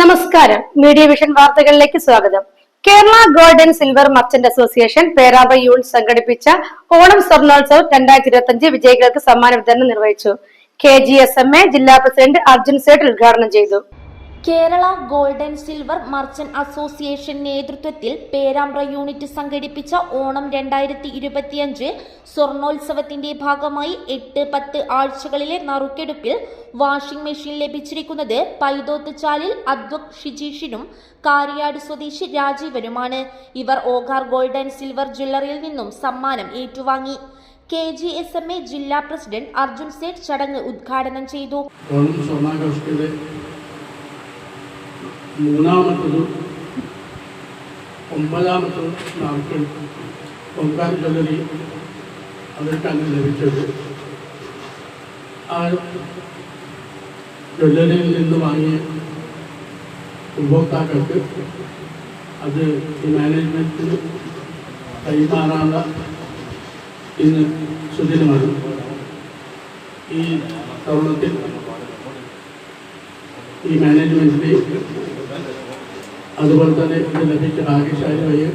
നമസ്കാരം. Media vision വാർത്തകളിലേക്ക് സ്വാഗതം. Kerala gold and silver merchant association Perambra unit സംഘടിപ്പിച്ച ഓണം സ്വർണോത്സവം രണ്ടായിരത്തി ഇരുപത്തി അഞ്ച് വിജയികൾക്ക് സമ്മാന വിതരണം നിർവഹിച്ചു. K G S M A ജില്ലാ പ്രസിഡന്റ് അർജുൻ സേട്ട് ഉദ്ഘാടനം ചെയ്തു. Kerala gold and silver merchant association നേതൃത്വത്തിൽ പേരാമ്പ്ര യൂണിറ്റ് സംഘടിപ്പിച്ച ഓണം രണ്ടായിരത്തി ഇരുപത്തിയഞ്ച് സ്വർണോത്സവത്തിന്റെ ഭാഗമായി എട്ട് പത്ത് ആഴ്ചകളിലെ നറുക്കെടുപ്പിൽ വാഷിംഗ് മെഷീൻ ലഭിച്ചിരിക്കുന്നത് പൈതോത്ത് ചാലിൽ അദ്വക് ഷിജീഷിനും കാരിയാട് സ്വദേശി രാജീവനുമാണ്. ഇവർ ഓഗാർ ഗോൾഡ് ആൻഡ് സിൽവർ ജ്വല്ലറിയിൽ നിന്നും സമ്മാനം ഏറ്റുവാങ്ങി. K G S M A ജില്ലാ പ്രസിഡന്റ് അർജുൻ സേഠ് ചടങ്ങ് ഉദ്ഘാടനം ചെയ്തു. മൂന്നാമത്തതും ഒമ്പതാമത്തതും നമുക്ക് പൊങ്കാൽ ജ്വല്ലറി അവർക്കാണ് ലഭിച്ചത്. ആ ജ്വല്ലറിയിൽ നിന്ന് വാങ്ങിയ ഉപഭോക്താക്കൾക്ക് അത് ഈ മാനേജ്മെന്റിന് കൈമാറാനുള്ള ഇന്ന് സുദിനമാണ്. ഈ തരുണത്തിൽ ഈ മാനേജ്മെന്റിനെ അതുപോലെ തന്നെ ഇത് ലഭിച്ച ഭാഗ്യശാലി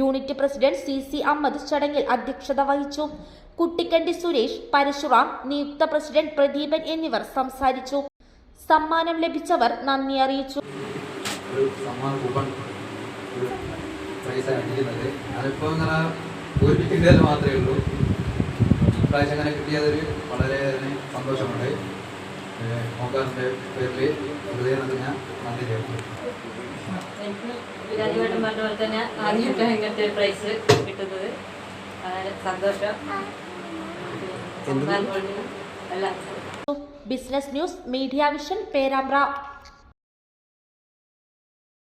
unit president C C Ahammed ചടങ്ങിൽ അധ്യക്ഷത വഹിച്ചു. കുട്ടിക്കണ്ടി സുരേഷ് പരശുറാം നിയുക്ത പ്രസിഡന്റ് പ്രദീപൻ എന്നിവർ സംസാരിച്ചു. സമ്മാനം ലഭിച്ചവർ നന്ദി അറിയിച്ചു. മാത്രമേ ഉള്ളൂ. ഇപ്രാവശ്യം അങ്ങനെ കിട്ടിയതൊരു വളരെ തന്നെ സന്തോഷമുണ്ട്. മോക്കാറിന്റെ പേരിൽ ഹൃദയം ഞാൻ നന്ദി രേഖപ്പെടുത്തുന്നു. എനിക്ക് വിരാജുവേട്ടൻ പറഞ്ഞ പോലെ തന്നെ ആദ്യമായിട്ടാണ് ഇങ്ങനത്തെ ഒരു പ്രൈസ് കിട്ടുന്നത്. വളരെ സന്തോഷം. Business news media vision Perambra